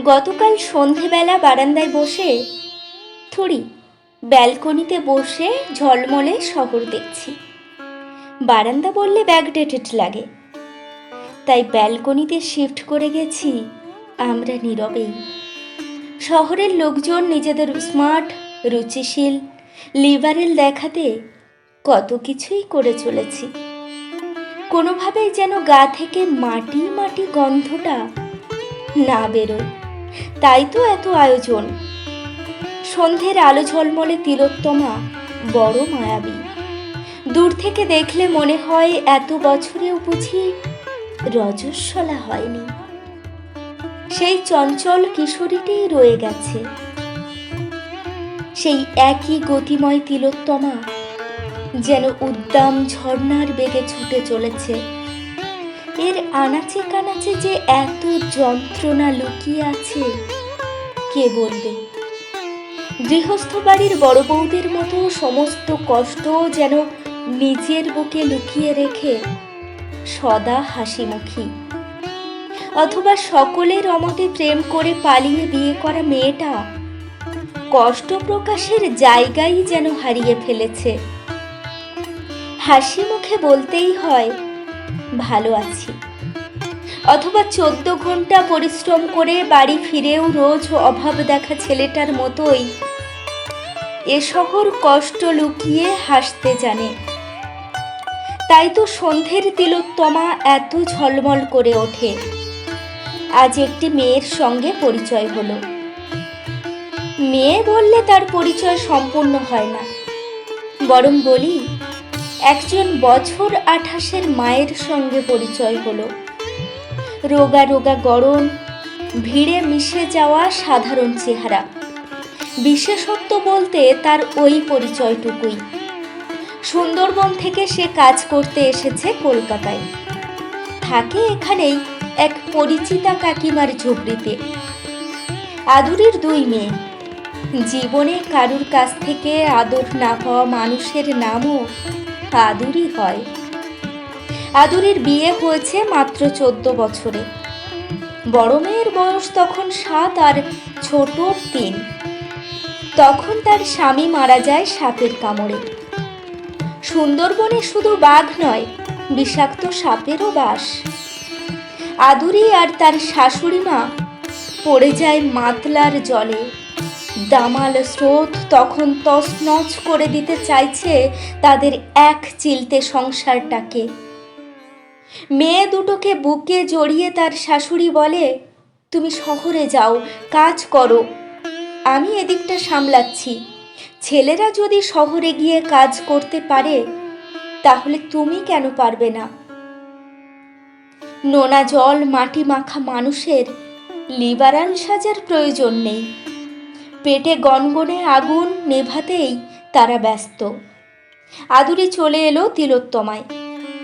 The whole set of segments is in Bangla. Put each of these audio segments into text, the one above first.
গতকাল সন্ধেবেলা বারান্দায় বসে থুড়ি ব্যালকনিতে বসে ঝলমলে শহর দেখছি। বারান্দা বললে ব্যাকডেটেড লাগে। তাই ব্যালকনিতে শিফট করে গেছি আমরা নীরবেই। শহরের লোকজন নিজেদের স্মার্ট, রুচিশীল লিবারেল দেখাতে কত কিছুই করে চলেছি। কোনোভাবেই যেন গা থেকে মাটি মাটি গন্ধটা না বেরোয়। তাই তো এত আয়োজন। সন্ধ্যের আলো ঝলমলে তিলোত্তমা বড় মায়াবী। দূর থেকে দেখলে মনে হয় এত বছরেও বুঝি রজস্বলা হয়নি। সেই চঞ্চল কিশোরীটিই রয়ে গেছে। সেই একই গতিময় তিলোত্তমা যেন উদ্দাম ঝর্ণার বেগে ছুটে চলেছে। এর আনাচে কানাচে যে এত যন্ত্রণা লুকিয়ে আছে, কে বলবে? গৃহস্থ বাড়ির বড় বউদের মতো সমস্ত কষ্ট যেন নিজের বুকে লুকিয়ে রেখে সদা হাসিমুখী। অথবা সকলের অমতে প্রেম করে পালিয়ে বিয়ে করা মেয়েটা কষ্ট প্রকাশের জায়গাই যেন হারিয়ে ফেলেছে। হাসি মুখে বলতেই হয় ভালো আছি। অথবা চোদ্দ ঘণ্টা পরিশ্রম করে বাড়ি ফিরেও রোজ অভাব দেখা ছেলেটার মতোই। এ শহর কষ্ট লুকিয়ে হাসতে জানে। তাই তো সন্ধ্যের তিলোত্তমা এত ঝলমল করে ওঠে। আজ একটি মেয়ের সঙ্গে পরিচয় হলো। মেয়ে বললে তার পরিচয় সম্পূর্ণ হয় না। বরং বলি একজন বছর আঠাশের মায়ের সঙ্গে পরিচয় হলো। রোগা রোগা গরম ভিড়ে মিশে যাওয়া সাধারণ চেহারা। বিশেষত্ব বলতে তার ওই পরিচয়টুকুই। সুন্দরবন থেকে সে কাজ করতে এসেছে কলকাতায়। থাকে এখানেই এক পরিচিতা কাকিমার ঝুপড়িতে। আদুরির দুই মেয়ে। জীবনে কারুর কাছ থেকে আদর না পাওয়া মানুষের নামও আদুরি হয়। আদুরির বিয়ে হয়েছে মাত্র চোদ্দ বছরে। বড় মেয়ের বয়স তখন সাত আর ছোট তিন। তখন তার স্বামী মারা যায় সাপের কামড়ে। সুন্দরবনে শুধু বাঘ নয়, বিষাক্ত সাপেরও বাস। আদুরি আর তার শাশুড়ি মা পড়ে যায় মাতলার জলে। দামাল স্রোত তখন তছনছ করে দিতে চাইছে তাদের এক চিলতে সংসারটাকে। মেয়ে দুটোকে বুকে জড়িয়ে তার শাশুড়ি বলে, তুমি শহরে যাও, কাজ করো। আমি এদিকটা সামলাচ্ছি। ছেলেরা যদি শহরে গিয়ে কাজ করতে পারে, তাহলে তুমি কেন পারবে না? নোনা জল মাটি মাখা মানুষের লিবারাল সাজার প্রয়োজন নেই। পেটে গনগনে আগুন নেভাতেই তারা ব্যস্ত। আদুরি চলে এলো তিলোত্তমায়।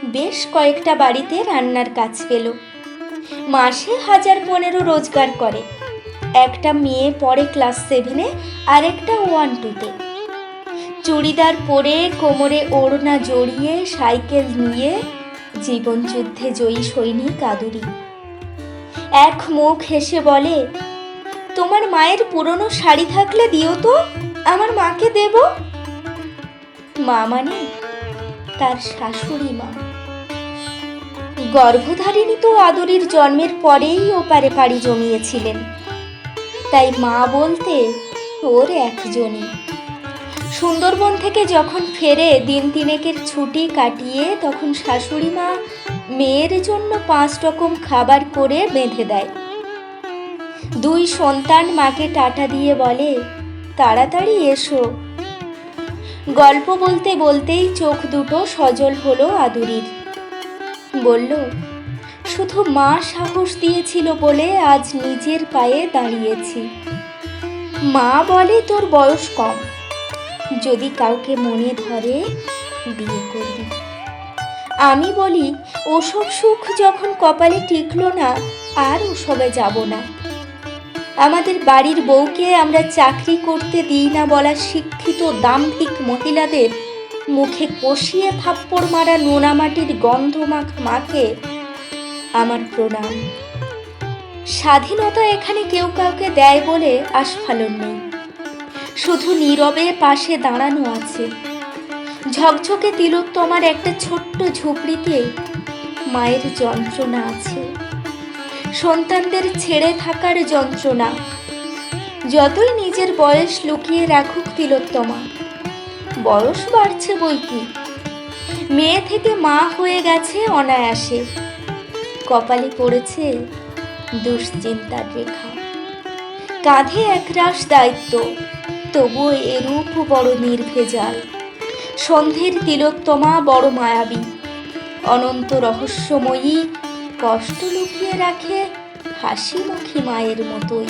বেশ কয়েকটা বাড়িতে রান্নার কাজ পেল। মাসে হাজার পনেরো রোজগার করে। একটা মেয়ে পড়ে ক্লাস সেভেনে আর একটা ওয়ান টুতে। চুড়িদার পরে কোমরে ওড়না জড়িয়ে সাইকেল নিয়ে জীবনযুদ্ধে জয়ী সৈনিক আদুরি। এক মুখ হেসে বলে তোমার মায়ের পুরনো শাড়ি থাকলে দিও তো, আমার মাকে দেব। মা মানে তার শাশুড়ি মা। গর্ভধারিণী তো আদরির জন্মের পরেই ওপারে পাড়ি জমিয়েছিলেন। তাই মা বলতে ওর একজনই। সুন্দরবন থেকে যখন ফেরে দিন তিনেকের ছুটি কাটিয়ে তখন শাশুড়ি মা মেয়ের জন্য পাঁচ রকম খাবার করে বেঁধে দেয়। দুই সন্তান মাকে টাটা দিয়ে বলে, তাড়াতাড়ি এসো। গল্প বলতে বলতেই চোখ দুটো সজল হলো আদুরির। বলল, শুধু মা সাহস দিয়েছিল বলে আজ নিজের পায়ে দাঁড়িয়েছি। মা বলে তোর বয়স কম। যদি কাউকে মনে ধরে, বিয়ে করবি। আমি বলি, ওসব সুখ যখন কপালে টিকলো না, আর ওসবে যাব না। আমাদের বাড়ির বউকে আমরা চাকরি করতে দিই না বলা শিক্ষিত দাম্ভিক মহিলাদের মুখে কষিয়ে থাপ্পড় মারা নোনামাটির গন্ধ মাখ মাকে আমার প্রণাম। স্বাধীনতা এখানে কেউ কাউকে দেয় বলে আস্ফালন নেই। শুধু নীরবে পাশে দাঁড়ানো আছে। ঝকঝকে তিলোত্তমার একটা ছোট্ট ঝুপড়িতে মায়ের যন্ত্রণা আছে। সন্তানদের ছেড়ে থাকার যন্ত্রণা। যতই নিজের বয়স লুকিয়ে রাখুক তিলোত্তমা, বয়স বাড়ছে বই কি? মেয়ে থেকে মা হয়ে গেছে অনায়াসে। কপালে পড়েছে দুশ্চিন্তার রেখা। কাঁধে একরাশ দায়িত্ব, তবুও এরূপ বড় নির্ভেজাল। সন্ধের তিলোত্তমা বড় মায়াবী। অনন্ত রহস্যময়ী কষ্ট লুকিয়ে রাখে হাসিমুখী মায়ের মতোই।